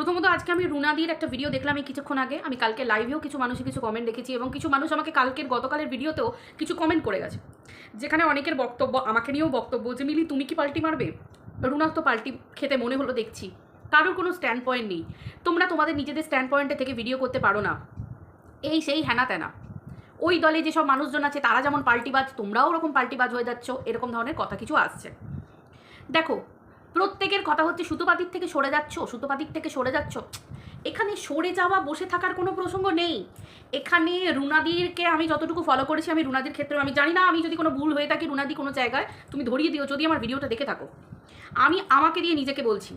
প্রথমত আজকে আমি রুনাদির একটা ভিডিও দেখলাম এই কিছুক্ষণ আগে। আমি কালকে লাইভেও কিছু মানুষের কিছু কমেন্ট দেখেছি এবং কিছু মানুষ আমাকে কালকের, গতকালের ভিডিওতেও কিছু কমেন্ট করে গেছে। যেখানে অনেকের বক্তব্য, আমাকে নিয়েও বক্তব্য যে, মিলি, তুমি কি পাল্টি মারবে? রুনার তো পাল্টি খেতে মনে হলো, দেখছি। কারোর কোনো স্ট্যান্ড পয়েন্ট নেই। তোমরা তোমাদের নিজেদের স্ট্যান্ড পয়েন্টে থেকে ভিডিও করতে পারো না। এই সেই হ্যানা ত্যানা ওই দলে যেসব মানুষজন আছে, তারা যেমন পাল্টিবাজ, তোমরাও ওরকম পাল্টিবাজ হয়ে যাচ্ছ। এরকম ধরনের কথা কিছু আসছে। দেখো প্রত্যেকের কথা হচ্ছে সুতোপাতির থেকে সরে যাচ্ছ? সুতোপাতির থেকে সরে যাচ্ছ? এখানে সরে যাওয়া, বসে থাকার কোনো প্রসঙ্গ নেই। এখানে রুনাদিরকে আমি যতটুকু ফলো করেছি, আমি রুনাদির ক্ষেত্রে আমি জানি না, আমি যদি কোনো ভুল হয়ে থাকি, রুনাদি কোনো জায়গায়, তুমি ধরিয়ে দিও, যদি আমার ভিডিওটা দেখে থাকো। আমি আমাকে দিয়ে নিজেকে বলছি।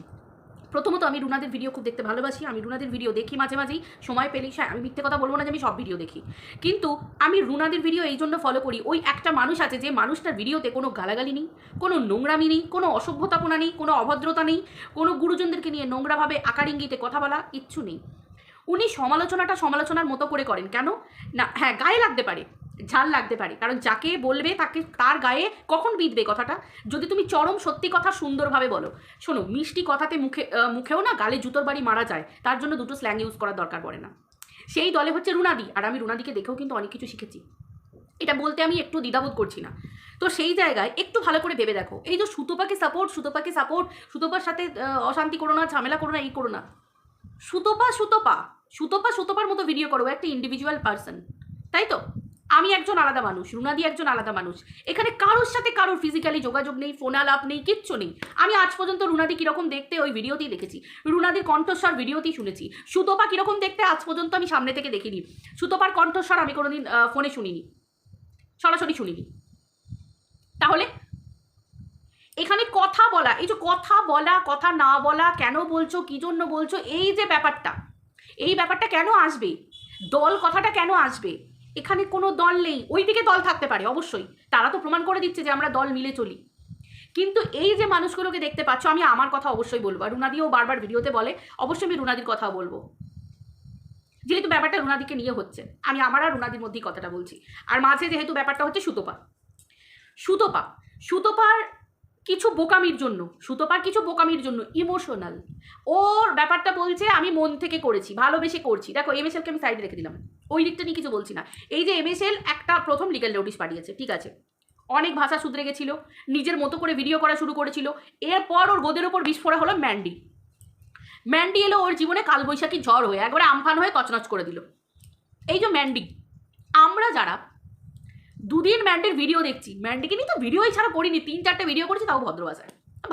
প্রথমত আমি রুনাদের ভিডিও খুব দেখতে ভালোবাসি, আমি রুনাদের ভিডিও দেখি মাঝে মাঝেই, সময় পেলেই আমি মিথ্যে কথা বলব না যে আমি সব ভিডিও দেখি। কিন্তু আমি রুনাদের ভিডিও এই জন্য ফলো করি, ওই একটা মানুষ আছে যে মানুষটার ভিডিওতে কোনো গালাগালি নেই, কোনো নোংরামি নেই, কোনো অসভ্যতাপনা নেই, কোনো অভদ্রতা নেই, কোনো গুরুজনদেরকে নিয়ে নোংরাভাবে আকার ইঙ্গিতে কথা বলা কিচ্ছু নেই। উনি সমালোচনাটা সমালোচনার মতো করে করেন, কেন? না হ্যাঁ গায়ে লাগতে পারে। ঝাল লাগতে পারে। কারণ যাকে বলবে তাকে তার গায়ে কখন বিঁধবে কথাটা? যদি তুমি চরম সত্যি কথা সুন্দরভাবে বলো। শোনো, মিষ্টি কথাতে মুখে মুখেও না গালে জুতোর বাড়ি মারা যায়। তার জন্য দুটো স্ল্যাং ইউজ করার দরকার পড়ে না। সেই দলে হচ্ছে রুনাদি। আর আমি রুনাদিকে দেখেও কিন্তু অনেক কিছু শিখেছি। এটা বলতে আমি একটু দ্বিধাবোধ করছি না। তো সেই জায়গায় একটু ভালো করে ভেবে দেখো। এই যে সুতোপাকে সাপোর্ট সুতোপাকে সাপোর্ট সুতোপার সাথে অশান্তি করো না, ঝামেলা করো না, এই করো না। সুতোপা সুতোপা। সুতোপা, সুতোপার মতো ভিডিও করো, একটা ইন্ডিভিজুয়াল পার্সন তাই তো? আমি একজন আলাদা মানুষ, রুনাদি একজন আলাদা মানুষ। এখানে কারোর সাথে কারোর ফিজিক্যালি যোগাযোগ নেই ফোন আলাপ নেই, কিচ্ছু নেই। আমি আজ পর্যন্ত রুনাদি কীরকম দেখতে ওই ভিডিওতেই দেখেছি। রুনাদির কণ্ঠস্বর ভিডিওতেই শুনেছি। সুতোপা কীরকম দেখতে আজ পর্যন্ত আমি সামনে থেকে দেখিনি। সুতোপার কণ্ঠস্বর আমি কোনোদিন ফোনে শুনিনি। সরাসরি শুনিনি। তাহলে? এখানে কথা বলা, এই যে কথা বলা, কথা না বলা, কেন বলছো, কী জন্য বলছো, এই যে ব্যাপারটা, এই ব্যাপারটা কেন আসবে? দল কথাটা কেন আসবে? এখানে কোনো দল নেই। ওইদিকে দল থাকতে পারে, অবশ্যই। তারা তো প্রমাণ করে দিচ্ছে যে আমরা দল মিলে চলি। কিন্তু এই যে মানুষগুলোকে দেখতে পাচ্ছ, আমি আমার কথা অবশ্যই বলব। আর রুনাদিও বারবার ভিডিওতে বলে, অবশ্যই আমি রুনাদির কথা বলব। যেহেতু ব্যাপারটা রুনাদিকে নিয়ে হচ্ছে, আমি আমার আর রুনাদির মধ্যেই কথাটা বলছি। আর মাঝে যেহেতু ব্যাপারটা হচ্ছে সুতোপা। সুতোপা। সুতোপার কিছু বোকামির জন্য, সুতোপার কিছু বোকামির জন্য ইমোশনাল ওর ব্যাপারটা বলছে, আমি মন থেকে করেছি, ভালোবেসে করছি। দেখো এমএসএলকে আমি সাইডে রেখে দিলাম। ওই দিকটা নিয়ে কিছু বলছি না। এই যে এমএসএল একটা প্রথম লিগাল নোটিশ পাঠিয়েছে, ঠিক আছে? অনেক ভাষা শুধরে গেছিল, নিজের মতো করে ভিডিও করা শুরু করেছিল। এরপর ওর গোদের ওপর বিস্ফোরা হলো ম্যান্ডি ম্যান্ডি এলো ওর জীবনে কালবৈশাখী ঝড় হয়ে, একবারে আমফান হয়ে তছনছ করে দিল। এই যে ম্যান্ডি আমরা যারা দুদিন ম্যান্ডির ভিডিও দেখছি। ম্যান্ডিকে নিয়ে তো ভিডিওই ছাড়া করিনি, তিন চারটে ভিডিও করেছি, তাও ভদ্র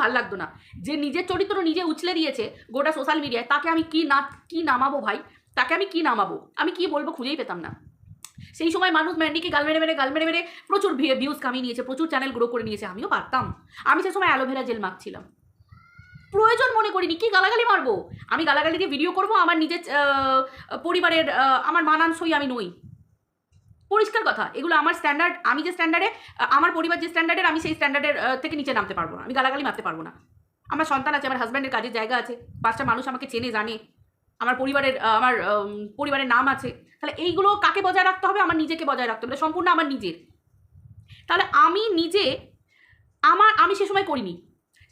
ভালো লাগতো না। যে নিজের চরিত্র নিজে উছলে দিয়েছে গোটা সোশ্যাল মিডিয়ায় তাকে আমি কি না, কি নামাবো ভাই? তাকে আমি কি নামাবো? আমি কি বলব খুঁজেই পেতাম না। সেই সময় মানুষ ম্যান্ডিকে গাল মেরে মেরে, গাল মেরে মেরে প্রচুর ভিউজ কামিয়ে নিয়েছে, প্রচুর চ্যানেল গ্রো করে নিয়েছে, আমিও পারতাম। আমি সে সময় অ্যালোভেরা জেল মাখছিলাম। প্রয়োজন মনে করিনি, কি গালাগালি মারবো? আমি গালাগালি দিয়ে ভিডিও করব, আমার নিজের পরিবারের আমার মানানসই আমি নই। পরিষ্কার কথা, এগুলো আমার স্ট্যান্ডার্ড আমি যে স্ট্যান্ডার্ডে আমার পরিবার যে স্ট্যান্ডার্ডের আমি সেই স্ট্যান্ডার্ডের থেকে নিচে নামতে পারব না, আমি গালাগালি মারতে পারব না। আমার সন্তান আছে, আমার হাজব্যান্ডের কাজের জায়গা আছে, পাঁচটা মানুষ আমাকে চেনে, জানে, আমার পরিবারের আমার পরিবারের নাম আছে, তাহলে এইগুলো কাকে বজায় রাখতে হবে? আমার নিজেকে বজায় রাখতে হবে, সম্পূর্ণ আমার নিজের। তাহলে আমি নিজে, আমার, আমি সে সময় করিনি,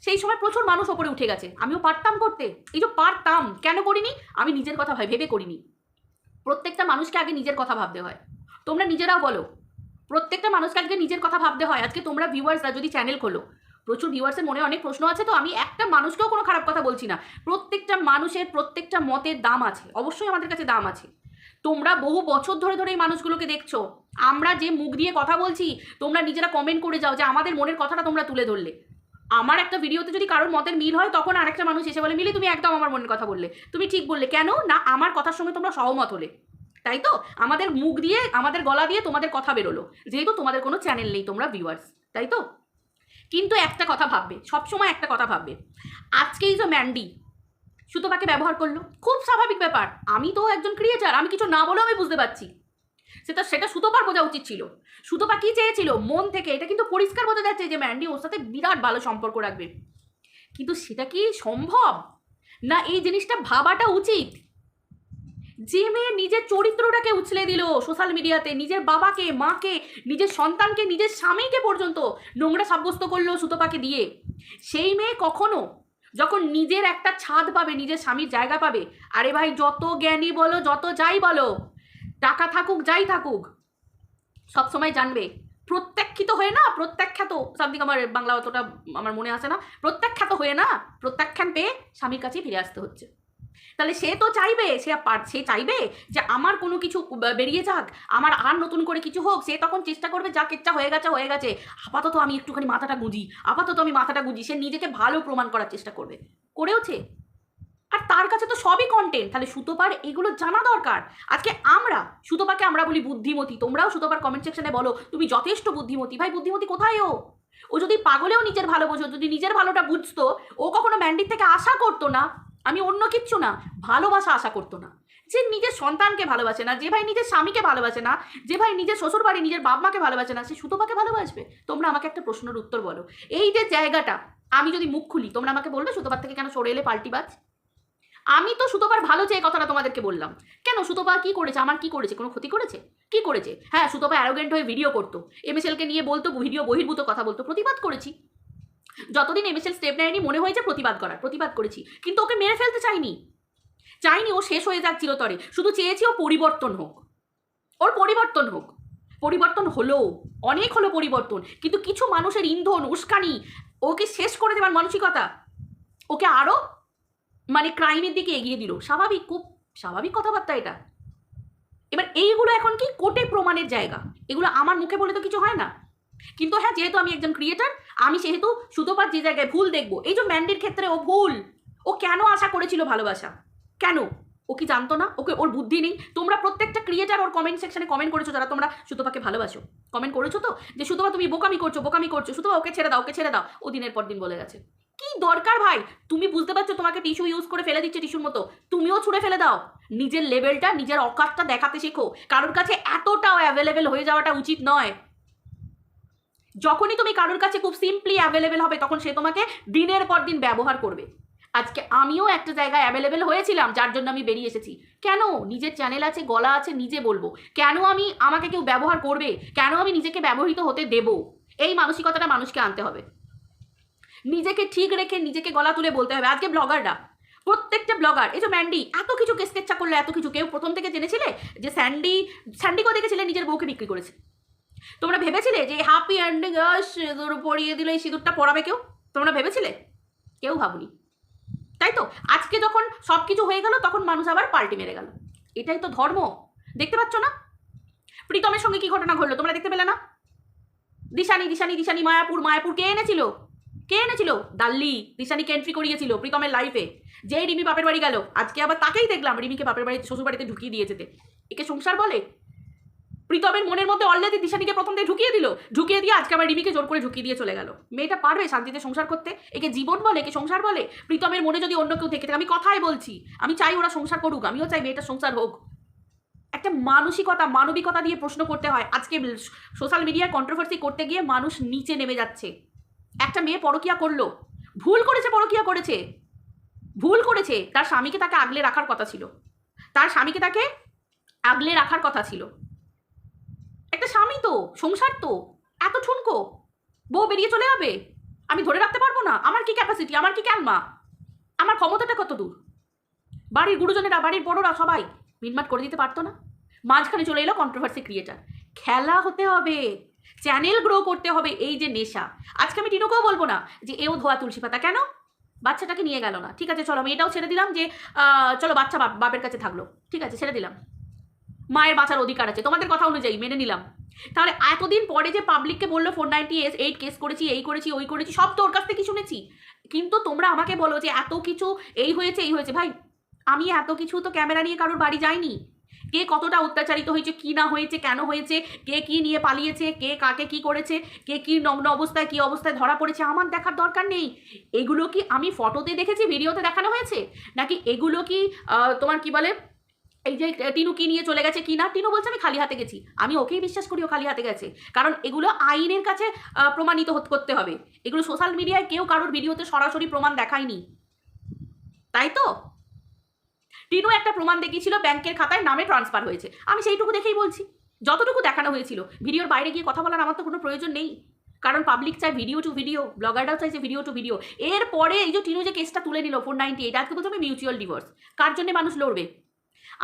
সেই সময় প্রচুর মানুষ ওপরে উঠে গেছে, আমিও পারতাম করতে, এই যে পারতাম, কেন করিনি? আমি নিজের কথা ভেবে করিনি। প্রত্যেকটা মানুষকে আগে নিজের কথা ভাবতে হয়। তোমরা নিজেরাও বলো। প্রত্যেকটা মানুষকে আজকে নিজের কথা ভাবতে হয়। আজকে তোমরা ভিউয়ার্সরা যদি চ্যানেল খোলো, প্রচুর ভিউয়ার্সের মনে অনেক প্রশ্ন আছে, তো আমি একটা মানুষকেও কোনো খারাপ কথা বলছি না। প্রত্যেকটা মানুষের প্রত্যেকটা মতের দাম আছে, অবশ্যই আমাদের কাছে দাম আছে। তোমরা বহু বছর ধরে ধরে এই মানুষগুলোকে দেখছ। আমরা যে মুখ দিয়ে কথা বলছি, তোমরা নিজেরা কমেন্ট করে যাও যে আমাদের মনের কথাটা তোমরা তুলে ধরলে। আমার একটা ভিডিওতে যদি কারোর মতের মিল হয়, তখন আরেকটা মানুষ এসে বলে, মিলি, তুমি একদম আমার মনের কথা বললে। তুমি ঠিক বললে, কেন? না, আমার কথার সঙ্গে তোমরা সহমত হলে। তাই তো আমাদের মুখ দিয়ে, আমাদের গলা দিয়ে তোমাদের কথা বেরোলো। যেহেতু তোমাদের কোনো চ্যানেল নেই, তোমরা ভিউয়ার্স তাই তো কিন্তু একটা কথা ভাববে, সবসময় একটা কথা ভাববে। আজকেই যে ম্যান্ডি সুতোপাকে ব্যবহার করল, খুব স্বাভাবিক ব্যাপার। আমি তো একজন ক্রিয়েটার আমি কিছু না বলেও আমি বুঝতে পারছি। সেটা সেটা সুতোপার বোঝা উচিত ছিল। সুতোপা কি চেয়েছিল? মন থেকে, এটা কিন্তু পরিষ্কার বোঝা যাচ্ছে যে ম্যান্ডি ওর সাথে বিরাট ভালো সম্পর্ক রাখবে। কিন্তু সেটা কি সম্ভব? না এই জিনিসটা ভাবাটা উচিত? যে মেয়ে নিজের চরিত্রটাকে উছলে দিল সোশ্যাল মিডিয়াতে, নিজের বাবাকে, মাকে, নিজের সন্তানকে, নিজের স্বামীকে পর্যন্ত নোংরা সাব্যস্ত করল সুতোপাকে দিয়ে। সেই মেয়ে কখনো যখন নিজের একটা ছাদ পাবে, নিজের স্বামীর জায়গা পাবে, আরে ভাই যত জ্ঞানী বলো, যত যাই বলো, টাকা থাকুক, যাই থাকুক সবসময় জানবে। প্রত্যাখ্যিত হয়ে না, প্রত্যাখ্যাত সামথিং আমার বাংলা অতটা আমার মনে আসে না, প্রত্যাখ্যাত হয়ে না, প্রত্যাখ্যান পেয়ে স্বামীর কাছেই ফিরে আসতে হচ্ছে। তাহলে সে তো চাইবে, সে পার, সে চাইবে যে আমার কোনো কিছু বেরিয়ে যাক, আমার আর নতুন করে কিছু হোক, সে তখন চেষ্টা করবে যা কেচ্ছা হয়ে গেছে হয়ে গেছে। আপাতত আমি একটুখানি মাথাটা গুঁজি, আপাতত আমি মাথাটা গুঁজি, সে নিজেকে ভালো প্রমাণ করার চেষ্টা করবে। করেওছে? আর তার কাছে তো সবই কন্টেন্ট তাহলে সুতোপার এগুলো জানা দরকার। আজকে আমরা, সুতোপাকে আমরা বলি বুদ্ধিমতী, তোমরাও সুতোপার কমেন্ট সেকশনে বলো, তুমি যথেষ্ট বুদ্ধিমতী, ভাই বুদ্ধিমতী কোথায় ও? ও যদি পাগলেও নিজের ভালো বোঝো, যদি নিজের ভালোটা বুঝতো, ও কখনো ম্যান্ডির থেকে আশা করতো না। আমি অন্য কিচ্ছু না, ভালোবাসা আশা করতো না। যে নিজের সন্তানকে ভালোবাসে না, যে ভাই নিজের স্বামীকে ভালোবাসে না, যে ভাই নিজের শ্বশুর বাড়ি নিজের বাপ মাকে ভালোবাসে না, সে সুতোপাকে ভালোবাসবে? তোমরা আমাকে একটা প্রশ্নের উত্তর বলো। এই যে জায়গাটা, আমি যদি মুখ খুলি, তোমরা আমাকে বলবে সুতোপার থেকে কেন সরে এলে পাল্টিবাজ আমি তো সুতোপার ভালো চেয়ে কথাটা তোমাদেরকে বললাম। কেন সুতোপা কি করেছে? আমার কি করেছে? কোনো ক্ষতি করেছে? কি করেছে? হ্যাঁ সুতোপা অ্যারোগেন্ট হয়ে ভিডিও করতো। এমএসএলকে নিয়ে বলতো, ভিডিও বহির্ভূত কথা বলতো, প্রতিবাদ করেছি। যতদিন এমএসএল স্টেপ নেয়নি, মনে হয়েছে প্রতিবাদ করার, প্রতিবাদ করেছি। কিন্তু ওকে মেরে ফেলতে চাইনি। চাইনি, ও শেষ হয়ে যাক চিরতরে। শুধু চেয়েছি ও পরিবর্তন হোক। ওর পরিবর্তন হোক। পরিবর্তন হলো, অনেক হলো পরিবর্তন। কিন্তু কিছু মানুষের ইন্ধন, উস্কানি, ওকে শেষ করে দেওয়ার মানসিকতা, ওকে আরও মানে ক্রাইমের দিকে এগিয়ে দিল। স্বাভাবিক, খুব স্বাভাবিক কথাবার্তা এটা। এবার এইগুলো এখন কি কোর্টে প্রমাণের জায়গা? এগুলো আমার মুখে বলে তো কিছু হয় না। কিন্তু হ্যাঁ যেহেতু আমি একজন ক্রিয়েটার আমি সেহেতু সুতোপার যে জায়গায় ভুল দেখব, এই যে ম্যান্ডির ক্ষেত্রে ও ভুল, ও কেন আশা করেছিল ভালোবাসা? কেন? ও কি জানতো না? ওকে ওর বুদ্ধি নেই? তোমরা প্রত্যেকটা ক্রিয়েটার ওর কমেন্ট সেকশনে কমেন্ট করেছ যারা তোমরা সুতোপাকে ভালোবাসো। কমেন্ট করেছ তো? যে সুতোপা তুমি বোকামি করছ বোকামি করছ, সুতোপা ওকে ছেড়ে দাও, ওকে ছেড়ে দাও, ও দিনের পর দিন বলে গেছে। কি দরকার ভাই? তুমি বুঝতে পারছ তোমাকে টিস্যু ইউজ করে ফেলে দিচ্ছে টিস্যুর মতো। তুমিও ছুঁড়ে ফেলে দাও। নিজের লেভেলটা নিজের অকাতটা দেখাতে শেখো। কারোর কাছে এতটাও অ্যাভেলেবেল হয়ে যাওয়াটা উচিত নয়। যখনই তুমি কারোর কাছে খুব সিম্পলি অ্যাভেলেবেল হবে, তখন সে তোমাকে দিনের পর দিন ব্যবহার করবে। আজকে আমিও একটা জায়গায় অ্যাভেলেবেল হয়েছিলাম, যার জন্য আমি বেরিয়ে এসেছি। কেন? নিজের চ্যানেল আছে, গলা আছে, নিজে বলব। কেন আমি, আমাকে কেউ ব্যবহার করবে? কেন আমি নিজেকে ব্যবহৃত হতে দেব? এই মানসিকতাটা মানুষকে আনতে হবে। নিজেকে ঠিক রেখে নিজেকে গলা তুলে বলতে হবে। আজকে ব্লগাররা প্রত্যেকটা ব্লগার এই যে ম্যান্ডি এত কিছু কেসকেচ্ছা করল, এত কিছু। কেউ প্রথম থেকে জেনেছিলে? যে স্যান্ডি স্যান্ডিকেও দেখেছিলে? নিজের বউকে বিক্রি করেছে। তোমরা ভেবেছিলে যে হ্যাপি এন্ডিং সিঁদুর পরিয়ে দিলে এই সিঁদুরটা পরাবে কেউ? তোমরা ভেবেছিলে? কেউ ভাবনি। তাই তো? আজকে যখন সব কিছু হয়ে গেল, তখন মানুষ আবার পাল্টি মেরে গেল। এটাই তো ধর্ম। দেখতে পাচ্ছ না? প্রীতমের সঙ্গে কি ঘটনা ঘটলো? তোমরা দেখতে পেলে না? দিশানি দিশানি দিশানি মায়াপুর মায়াপুর কে এনেছিল? কে এনেছিল? দাল্লি। দিশানিকে এন্ট্রি করিয়েছিল প্রীতমের লাইফে যেই রিমি বাপের বাড়ি গেল। আজকে আবার তাকেই দেখলাম রিমিকে বাপের বাড়ি শ্বশুর বাড়িতে ঢুকিয়ে দিয়ে যেতে। একে সংসার বলে? প্রীতমের মনের মধ্যে অলরেডি দিশানিকে প্রথম থেকে ঢুকিয়ে দিল। ঢুকিয়ে দিয়ে আজকে আবার রিমিকে জোর করে ঢুকিয়ে দিয়ে চলে গেল। মেয়েটা পারবে শান্তিতে সংসার করতে? একে জীবন বলে, একে সংসার বলে? প্রীতমের মনে যদি অন্য কেউ থেকে থাকে, আমি কথাই বলছি। আমি চাই ওরা সংসার করুক, আমিও চাই মেয়েটা সংসার হোক। একটা মানসিকতা, মানবিকতা দিয়ে প্রশ্ন করতে হয়। আজকে সোশ্যাল মিডিয়ায় কন্ট্রোভার্সি করতে গিয়ে মানুষ নিচে নেমে যাচ্ছে। একটা মেয়ে পরকিয়া করল। ভুল করেছে, পরকিয়া করেছে। ভুল করেছে। তার স্বামীকে তাকে আগলে রাখার কথা ছিল। তার স্বামীকে তাকে আগলে রাখার কথা ছিল। স্বামী তো, সংসার তো, এত ঠুনকো। বউ বেরিয়ে চলে যাবে? আমি ধরে রাখতে পারব না? আমার কি ক্যাপাসিটি আমার কি ক্যালমা আমার ক্ষমতাটা কত দূর? বাড়ির গুরুজনেরা, বাড়ির বড়রা সবাই মিটমাট করে দিতে পারতো না? মাঝখানে চলে এলো কন্ট্রোভার্সি ক্রিয়েটার খেলা হতে হবে। চ্যানেল গ্রো করতে হবে এই যে নেশা। আজকে আমি টিনুকেও বলব না যে এও ধোয়া তুলসী পাতা। কেন? বাচ্চাটাকে নিয়ে গেল না। ঠিক আছে, চলো আমি এটাও ছেড়ে দিলাম যে চলো বাচ্চা বাপ বাপের কাছে থাকল। ঠিক আছে, ছেড়ে দিলাম। মায়ের বাঁচার অধিকার আছে। তোমাদের কথা অনুযায়ী মেনে নিলাম। তাহলে এতদিন পরে যে পাবলিককে বলল four ninety S eight case করেছি, এই করেছি, ওই করেছি, সব তো ওর কাছ থেকে শুনেছি। কিন্তু তোমরা আমাকে বলো যে এত কিছু এই হয়েছে এই হয়েছে। ভাই, আমি এত কিছু তো ক্যামেরা নিয়ে কারোর বাড়ি যাইনি। কে কতটা অত্যাচারিত হয়েছে, কি না হয়েছে, কেন হয়েছে, কে কি নিয়ে পালিয়েছে, কে কাকে কি করেছে, কে কি নগ্ন অবস্থায়, কি অবস্থায় ধরা পড়েছে, আমার দেখার দরকার নেই। এগুলো কি আমি ফটোতে দেখেছি ভিডিওতে দেখানো হয়েছে? নাকি এগুলো কি তোমার কি বলে এই যে টিনু কি নিয়ে চলে গেছে কি না, টিনু বলছে, আমি খালি হাতে গেছি। আমি ওকেই বিশ্বাস করি ও খালি হাতে গেছে। কারণ এগুলো আইনের কাছে প্রমাণিত করতে হবে। এগুলো সোশ্যাল মিডিয়ায় কেউ কারোর ভিডিওতে সরাসরি প্রমাণ দেখায়নি। তাই তো? টিনু একটা প্রমাণ দেখিয়েছিল ব্যাংকের খাতায় নামে ট্রান্সফার হয়েছে। আমি সেইটুকু দেখেই বলছি। যতটুকু দেখানো হয়েছিল, ভিডিওর বাইরে গিয়ে কথা বলার আমার তো কোনো প্রয়োজন নেই। কারণ পাবলিক চায় ভিডিও টু ভিডিও ব্লগাররাও চাইছে ভিডিও টু ভিডিও এরপরে এই যে টিনু যে কেসটা তুলে নিল ফোর নাইনটি এইট আজকে প্রথমে মিউচুয়াল ডিভোর্স কার জন্য মানুষ লড়বে?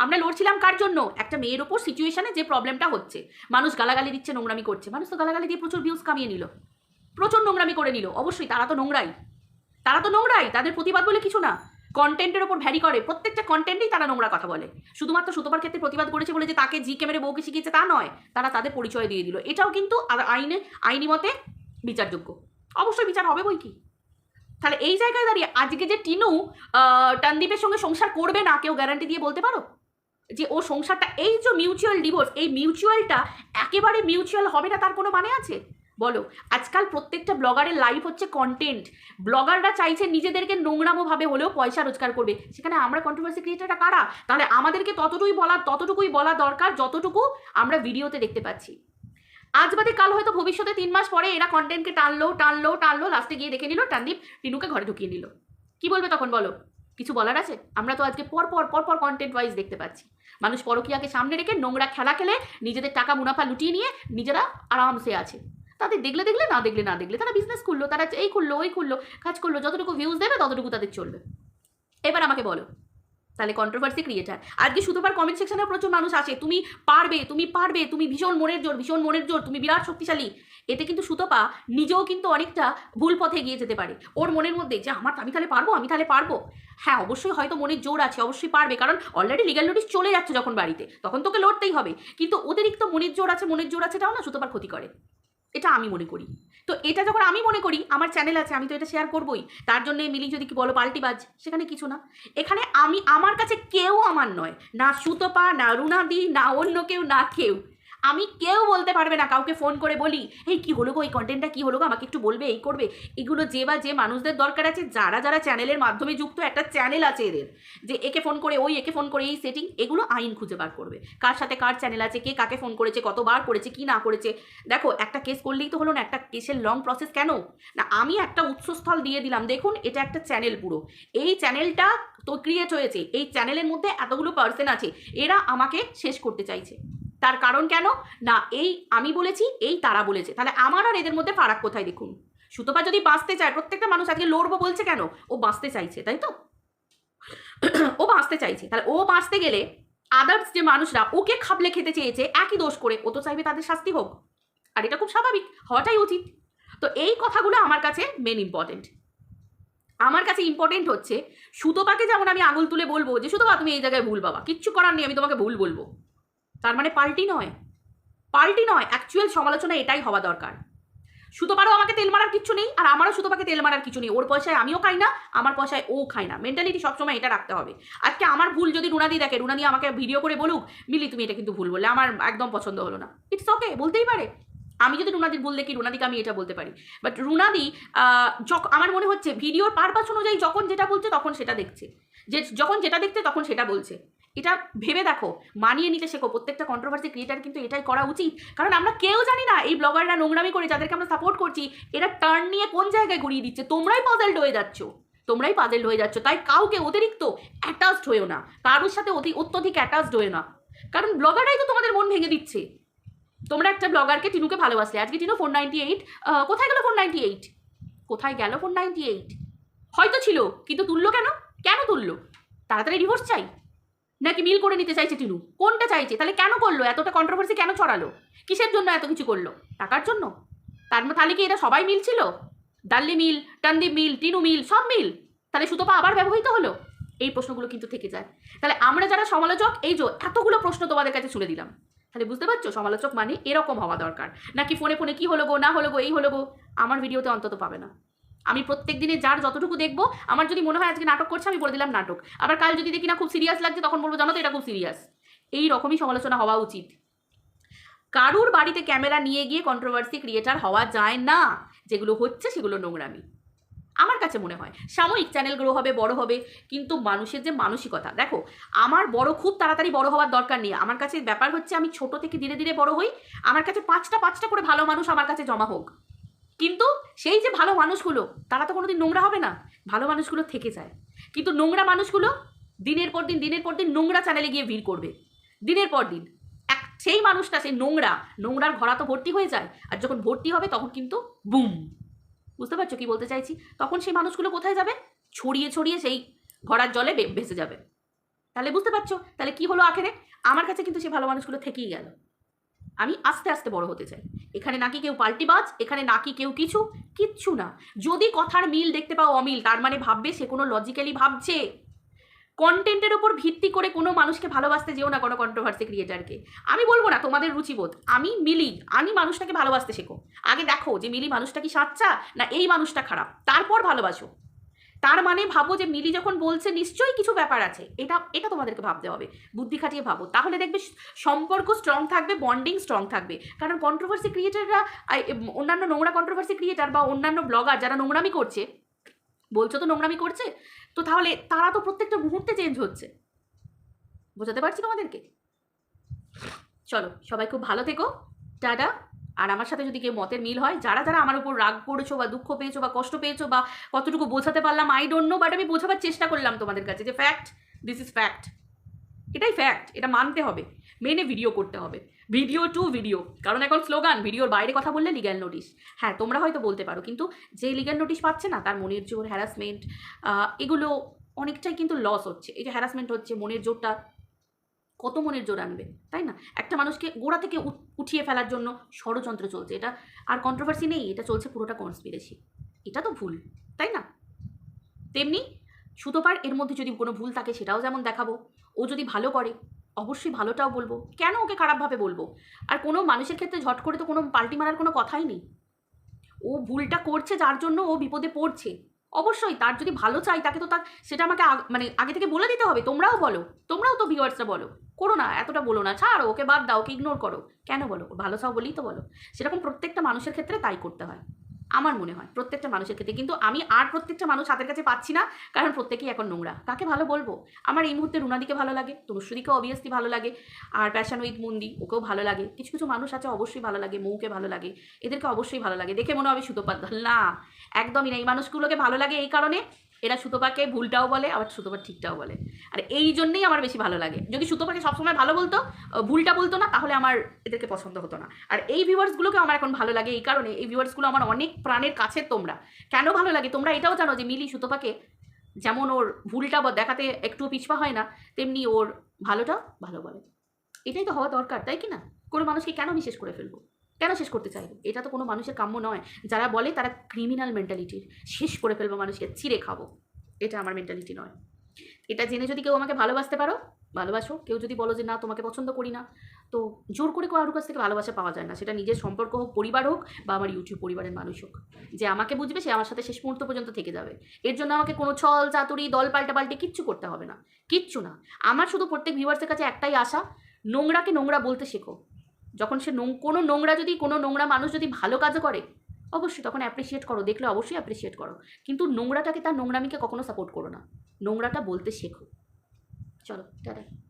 আমরা লড়ছিলাম কার জন্য? একটা মেয়ের ওপর সিচুয়েশনে যে প্রবলেমটা হচ্ছে। মানুষ গালাগালি দিচ্ছে, নোংরামি করছে। মানুষ তো গালাগালি দিয়ে প্রচুর ভিউজ কামিয়ে নিল। প্রচুর নোংরামি করে নিল। অবশ্যই তারা তো নোংরাই। তারা তো নোংরাই। তাদের প্রতিবাদ বলে কিছু না। কন্টেন্টের ওপর ভ্যারি করে। প্রত্যেকটা কন্টেন্টেই তারা নোংরা কথা বলে। শুধুমাত্র সুতোপার ক্ষেত্রে প্রতিবাদ করেছে বলে যে তাকে জি ক্যামেরে বউকে শিখিয়েছে তা নয়। তারা তাদের পরিচয় দিয়ে দিল। এটাও কিন্তু আইনে, আইনি মতে বিচারযোগ্য। অবশ্যই বিচার হবে বই কি? তাহলে এই জায়গায় দাঁড়িয়ে আজকে যে টিনু টানদীপের সঙ্গে সংসার করবে না, কেউ গ্যারান্টি দিয়ে বলতে পারো? যে ও সংসারটা, এই যে মিউচুয়াল ডিভোর্স এই মিউচুয়ালটা একেবারে মিউচুয়াল হবে না, তার কোনো মানে আছে? বলো, আজকাল প্রত্যেকটা ব্লগারের লাইফ হচ্ছে কন্টেন্ট ব্লগাররা চাইছে নিজেদেরকে নোংরামোভাবে হলেও পয়সা রোজগার করবে। সেখানে আমরা কন্ট্রোভার্সি ক্রিয়েটারটা কারা? তাহলে আমাদেরকে ততটুকুই বলার ততটুকুই বলা দরকার যতটুকু আমরা ভিডিওতে দেখতে পাচ্ছি। আজ বাদে কাল হয়তো ভবিষ্যতে তিন মাস পরে এরা কন্টেন্টকে টানলো টানলো টানলো লাস্টে গিয়ে দেখে নিল টানদীপ টিনুকে ঘরে ঢুকিয়ে নিল। কি বলবে তখন বলো? কিছু বলার আছে? আমরা তো আজকে পর পর পর পর কন্টেন্ট ওয়াইজ দেখতে পাচ্ছি। মানুষ পরকিয়াকে সামনে রেখে নোংরা খেলা খেলে নিজেদের টাকা মুনাফা লুটিয়ে নিয়ে নিজেরা আরামসে আছে। তাদের দেখলে দেখলে, না দেখলে না দেখলে, তারা বিজনেস খুললো তারা এই খুললো ওই খুললো কাজ করল, যতটুকু ভিউজ দেবে ততটুকু তাদের চলবে। এবার আমাকে বলো, তাহলে কন্ট্রোভার্সি ক্রিয়েটার আজকে শুধুবার কমেন্ট সেকশনে প্রচুর মানুষ আসে, তুমি পারবে তুমি পারবে, তুমি ভীষণ মনের জোর, ভীষণ মনের জোর, তুমি বিরাট শক্তিশালী। এতে কিন্তু সুতপা নিজেও কিন্তু অনেকটা ভুল পথে গিয়ে যেতে পারে। ওর মনের মধ্যে যে, আমার আমি তাহলে পারব, আমি তাহলে পারব? হ্যাঁ অবশ্যই হয়তো মনের জোর আছে, অবশ্যই পারবে, কারণ অলরেডি লিগাল নোটিশ চলে যাচ্ছে যখন বাড়িতে। তখন তোকে লড়তেই হবে। কিন্তু অতিরিক্ত মনের জোর আছে, মনের জোর আছে, এটাও না সুতপার ক্ষতি করে। এটা আমি মনে করি। তো এটা যখন আমি মনে করি, আমার চ্যানেল আছে, আমি তো এটা শেয়ার করবোই। তার জন্য মিলি যদি কি বলো, পাল্টি পাল্টিবাজ সেখানে কিছু না। এখানে আমি, আমার কাছে কেউ আমার নয়। না সুতপা, না রুনাদি, না অন্য কেউ, না কেউ। আমি কেউ বলতে পারবে না কাউকে ফোন করে বলি, এই কি হলো গো? এই কন্টেন্টটা কি হলো গো? আমাকে একটু বলবে, এই করবে। এগুলো যে বা যে মানুষদের দরকার আছে, যারা যারা চ্যানেলের মাধ্যমে যুক্ত, একটা চ্যানেল আছে এদের। যে একে ফোন করে ওই, একে ফোন করে এই সেটিং এগুলো আইন খুঁজে বার করবে। কার সাথে কার চ্যানেল আছে, কে কাকে ফোন করেছে, কতবার করেছে, কি না করেছে? দেখো, একটা কেস করলেই তো হলো না, একটা কেসের লং প্রসেস কেন? না, আমি একটা উৎসস্থল দিয়ে দিলাম। দেখুন, এটা একটা চ্যানেল পুরো। এই চ্যানেলটা তো ক্রিয়েট হয়েছে, এই চ্যানেলের মধ্যে এতগুলো পার্সেন আছে, এরা আমাকে শেষ করতে চাইছে। তার কারণ কেন? না, এই আমি বলেছি, এই তারা বলেছে। তাহলে আমার আর এদের মধ্যে ফারাক কোথায় দেখুন? সুতপা যদি বাঁচতে চায়, প্রত্যেকটা মানুষ আজকে লড়বো বলছে কেন? ও বাঁচতে চাইছে, তাই তো? ও বাঁচতে চাইছে। তাহলে ও বাঁচতে গেলে আদার্স যে মানুষরা, ওকে খাবলে খেতে চেয়েছে, একই দোষ করে। ও তো চাইবে তাদের শাস্তি হোক। আর এটা খুব স্বাভাবিক, হওয়াটাই উচিত। তো এই কথাগুলো আমার কাছে মেন ইম্পর্টেন্ট আমার কাছে ইম্পর্টেন্ট হচ্ছে, সুতোপাকে যেমন আমি আঙুল তুলে বলব যে, সুতোপা, তুমি এই জায়গায় ভুল বাবা। কিচ্ছু করার নেই, আমি তোমাকে ভুল বলব। তার মানে পাল্টি নয়। পাল্টি নয় অ্যাকচুয়াল সমালোচনা এটাই হওয়া দরকার। সুতোপারও আমাকে তেল মারার কিছু নেই আর আমারও সুতোপাকে তেল মারার কিছু নেই। ওর পয়সায় আমিও খাই না আমার পয়সায় ও খায় না। মেন্টালিটি সবসময় এটা রাখতে হবে। আজকে আমার ভুল যদি রুনাদি দেখে রুনাদি আমাকে ভিডিও করে বলুক মিলি তুমি এটা কিন্তু ভুল বললে আমার একদম পছন্দ হলো না। ইটস ওকে বলতেই পারে। আমি যদি রুনাদির ভুল দেখি রুনাদিকে আমি এটা বলতে পারি। বাট রুনাদি আহ, যখ- আমার মনে হচ্ছে ভিডিওর পারপাস অনুযায়ী যখন যেটা বলছে তখন সেটা দেখছে। যে যখন যেটা দেখছে তখন সেটা বলছে। এটা ভেবে দেখো, মানিয়ে নিতে শেখো। প্রত্যেকটা কন্ট্রোভার্সি ক্রিয়েটার কিন্তু এটাই করা উচিত। কারণ আমরা কেউ জানি না, এই ব্লগাররা নোংরামি করে যাদেরকে আমরা সাপোর্ট করছি, এরা টার্ন নিয়ে কোন জায়গায় ঘুরিয়ে দিচ্ছে? তোমরাই পাজেলড হয়ে যাচ্ছ। তোমরাই পাজেলড হয়ে যাচ্ছ। তাই কাউকে অতিরিক্ত অ্যাটাচড হয়েও না। কারোর সাথে অতি, অত্যধিক অ্যাটাচড হয়েও না। কারণ ব্লগাররাই তো তোমাদের মন ভেঙে দিচ্ছে। তোমরা একটা ব্লগারকে টিনুকে ভালোবাসলে। আজকে টিনু ফোর নাইনটি এইট কোথায় গেল ফোর নাইনটি এইট কোথায় গেল ফোর নাইনটি এইট হয়তো ছিল, কিন্তু তুললো কেন? কেন তুললো? তাড়াতাড়ি ডিভোর্স চাই। নাকি মিল করে নিতে চাইছে টিনু? কোনটা চাইছে? তাহলে কেন করল? এতটা কন্ট্রোভার্সি কেন ছড়ালো? কিসের জন্য এত কিছু করল? টাকার জন্য? তার তাহলে কি এটা সবাই মিল ছিল? ডাল্লি মিল টান্দি মিল, টিনু মিল, সব মিল? তাহলে সুতপা আবার ব্যবহৃত হলো? এই প্রশ্নগুলো কিন্তু থেকে যায়। তাহলে আমরা যারা সমালোচক, এই যে এতগুলো প্রশ্ন তোমাদের কাছে ছুড়ে দিলাম। তাহলে বুঝতে পারছ? সমালোচক মানে এরকম হওয়া দরকার। নাকি ফোনে ফোনে কি হলো গো, না হলো গো, এই হলো গো? আমার ভিডিওতে অন্তত পাবে না। আমি প্রত্যেক দিনে যার যতটুকু দেখব, আমার যদি মনে হয় আজকে নাটক করছে, আমি বলে দিলাম নাটক। আবার কাল যদি দেখি না খুব সিরিয়াস লাগছে, তখন বলব, জানো তো এটা খুব সিরিয়াস এই রকমই সমালোচনা হওয়া উচিত। কারুর বাড়িতে ক্যামেরা নিয়ে গিয়ে কন্ট্রোভার্সি ক্রিয়েটার হওয়া যায় না। যেগুলো হচ্ছে সেগুলো নোংরামি। আমার কাছে মনে হয়, সাময়িক চ্যানেল গ্রো হবে, বড় হবে, কিন্তু মানুষের যে মানসিকতা, দেখো, আমার বড় খুব তাড়াতাড়ি বড় হওয়ার দরকার নেই। আমার কাছে ব্যাপার হচ্ছে, আমি ছোট থেকে ধীরে ধীরে বড় হই। আমার কাছে পাঁচটা পাঁচটা করে ভালো মানুষ আমার কাছে জমা হোক। কিন্তু সেই যে ভালো মানুষগুলো, তারা তো কোনোদিন নোংরা হবে না। ভালো মানুষগুলো থেকে যায়। কিন্তু নোংরা মানুষগুলো দিনের পর দিন, দিনের পর দিন নোংরা চ্যানেলে গিয়ে ভিড় করবে। দিনের পর দিন। এক, সেই মানুষটা সেই নোংরা, নোংরার ঘোড়া তো ভর্তি হয়ে যায়, আর যখন ভর্তি হবে তখন কিন্তু বুম। বুঝতে পারছ কি বলতে চাইছি? তখন সেই মানুষগুলো কোথায় যাবে? ছড়িয়ে ছড়িয়ে সেই ঘোড়ার জলে ভেসে যাবে। তাহলে বুঝতে পারছ? তাহলে কি হলো আখেরে? আমার কাছে কিন্তু সেই ভালো মানুষগুলো থেকেই গেল। আমি আস্তে আস্তে বড় হতে চাই। এখানে নাকি কেউ পাল্টিবাজ, এখানে নাকি কেউ কিছু, কিচ্ছু না। যদি কথার মিল দেখতে পাও অমিল, তার মানে ভাববে সে কোনো লজিক্যালি ভাবছে। কন্টেন্টের ওপর ভিত্তি করে কোনো মানুষকে ভালোবাসতে যেও না কোনো কন্ট্রোভার্সি ক্রিয়েটারকে আমি বলব না, তোমাদের রুচিবোধ। আমি মিলি, আমি মানুষটাকে ভালোবাসতে শেখো। আগে দেখো যে মিলি মানুষটা কি সাচ্চা, না এই মানুষটা খারাপ। তারপর ভালোবাসো। তার মানে ভাবো যে মিলি যখন বলছে, নিশ্চয়ই কিছু ব্যাপার আছে। এটা এটা তোমাদেরকে ভাবতে হবে। বুদ্ধি খাটিয়ে ভাবো। তাহলে দেখবে সম্পর্ক স্ট্রং থাকবে বন্ডিং স্ট্রং থাকবে। কারণ কন্ট্রোভার্সি ক্রিয়েটাররা অন্যান্য নোংরা কন্ট্রোভার্সি ক্রিয়েটার বা অন্যান্য ব্লগার যারা নোংরামি করছে, বলছো তো নোংরামি করছে? তো তাহলে তারা তো প্রত্যেকটা মুহূর্তে চেঞ্জ হচ্ছে। বোঝাতে পারছি তোমাদেরকে? চলো, সবাই খুব ভালো থেকো। টাটা। আর আমার সাথে যদি কেউ মতের মিল হয়, যারা যারা আমার উপর রাগ করেছ বা দুঃখ পেয়েছ বা কষ্ট পেয়েছ বা কতটুকু বোঝাতে পারলাম আই ডোন্ট নো বাট আমি বোঝাবার চেষ্টা করলাম তোমাদের কাছে যে ফ্যাক্ট দিস ইজ ফ্যাক্ট এটাই ফ্যাক্ট এটা মানতে হবে, মেনে ভিডিও করতে হবে। ভিডিও টু ভিডিও কারণ এখন স্লোগান ভিডিওর বাইরে কথা বললে লিগ্যাল নোটিশ হ্যাঁ তোমরা হয়তো বলতে পারো, কিন্তু যে লিগ্যাল নোটিশ পাচ্ছে না, তার মনের জোর হ্যারাসমেন্ট এগুলো অনেকটাই কিন্তু লস হচ্ছে। এই যে হ্যারাসমেন্ট হচ্ছে, মনের জোরটা কত মনের জোর আনবে, তাই না? একটা মানুষকে গোড়া থেকে উঠিয়ে ফেলার জন্য ষড়যন্ত্র চলছে। এটা আর কন্ট্রোভার্সি নেই, এটা চলছে পুরোটা কনস্পিরেসি এটা তো ভুল, তাই না? তেমনি সুতোপার এর মধ্যে যদি কোনো ভুল থাকে সেটাও যেমন দেখাবো, ও যদি ভালো করে, অবশ্যই ভালোটাও বলব। কেন ওকে খারাপভাবে বলব? আর কোনো মানুষের ক্ষেত্রে ঝট করে তো কোনো পাল্টি মারার কোনো কথাই নেই। ও ভুলটা করছে যার জন্য ও বিপদে পড়ছে। অবশ্যই তার যদি ভালো চাই তাকে তো তার, সেটা আমাকে মানে আগে থেকে বলে দিতে হবে, তোমরাও বলো, তোমরাও তো ভিউয়ার্সরা বলো। করো না, এতটা বলো না, ছাড়ো, ওকে বাদ দাও, ওকে ইগনোর করো। কেন বলো? ভালো চাও বলেই তো বলো। সেরকম প্রত্যেকটা মানুষের ক্ষেত্রে তাই করতে হয়। আমার মনে হয়, প্রত্যেকটা মানুষের ক্ষেত্রে। কিন্তু আমি আর প্রত্যেকটা মানুষ হাতের কাছে পাচ্ছি না, কারণ প্রত্যেকেই এখন নোংরা। কাকে ভালো বলব? আমার এই মুহূর্তে রুনাদিকে ভালো লাগে তনুশ্রীকে অবভিয়াসলি ভালো লাগে, আর প্যাশন উইথ মুন্দি, ওকেও ভালো লাগে। কিছু কিছু মানুষ আছে অবশ্যই ভালো লাগে, মৌকে ভালো লাগে, এদেরকে অবশ্যই ভালো লাগে। দেখে মনে হবে সুতোপা না, একদমই না। এই মানুষগুলোকে ভালো লাগে এই কারণে এরা সুতোপাকে ভুলটাও বলে, আবার সুতোপার ঠিকটাও বলে। আর এই জন্যই আমার বেশি ভালো লাগে। যদি সুতোপাকে সবসময় ভালো বলতো ভুলটা বলতো না, তাহলে আমার এদেরকে পছন্দ হতো না। আর এই ভিউয়ার্সগুলোকে আমার এখন ভালো লাগে এই কারণে, এই ভিউয়ার্সগুলো আমার অনেক প্রাণের কাছে তোমরা। কেন ভালো লাগে? তোমরা এটাও জানো যে মিলি সুতোপাকে যেমন ওর ভুলটা দেখাতে একটু পিছপা হয় না, তেমনি ওর ভালোটা ভালো বলে। এটাই তো হওয়া দরকার, তাই কি না? কোনো মানুষকে কেন বিশেষ করে ফেলব? কেন শেষ করতে চাইব এটা তো কোনো মানুষের কাম্য নয়। যারা বলে তারা ক্রিমিনাল মেন্টালিটির শেষ করে ফেলব মানুষকে চিড়ে খাব। এটা আমার মেন্টালিটি নয়। এটা জেনে যদি কেউ আমাকে ভালোবাসতে পারো, ভালোবাসো। কেউ যদি বলো যে, না, তোমাকে পছন্দ করি না। তো জোর করে কারোর কাছ থেকে ভালোবাসা পাওয়া যায় না। সেটা নিজের সম্পর্ক হোক, পরিবার হোক, বা আমার ইউটিউব পরিবারের মানুষ হোক। যে আমাকে বুঝবে, সে আমার সাথে শেষ মুহূর্ত পর্যন্ত থেকে যাবে। এর জন্য আমাকে কোনো ছল, চাতুরি, দল পাল্টা পাল্টে কিচ্ছু করতে হবে না। কিচ্ছু না। আমার শুধু প্রত্যেক ভিউয়ার্সের কাছে একটাই আশা, নোংরাকে নোংরা বলতে শেখো। যখন সে নোং কোনো নোংরা যদি, কোনো নোংরা মানুষ যদি ভালো কাজ করে, অবশ্যই তখন অ্যাপ্রিসিয়েট করো, দেখলে অবশ্যই অ্যাপ্রিসিয়েট করো। কিন্তু নোংরাটাকে তার নোংরামিকে কখনো সাপোর্ট করো না। নোংরাটা বলতে শেখো। চলো, টাটা।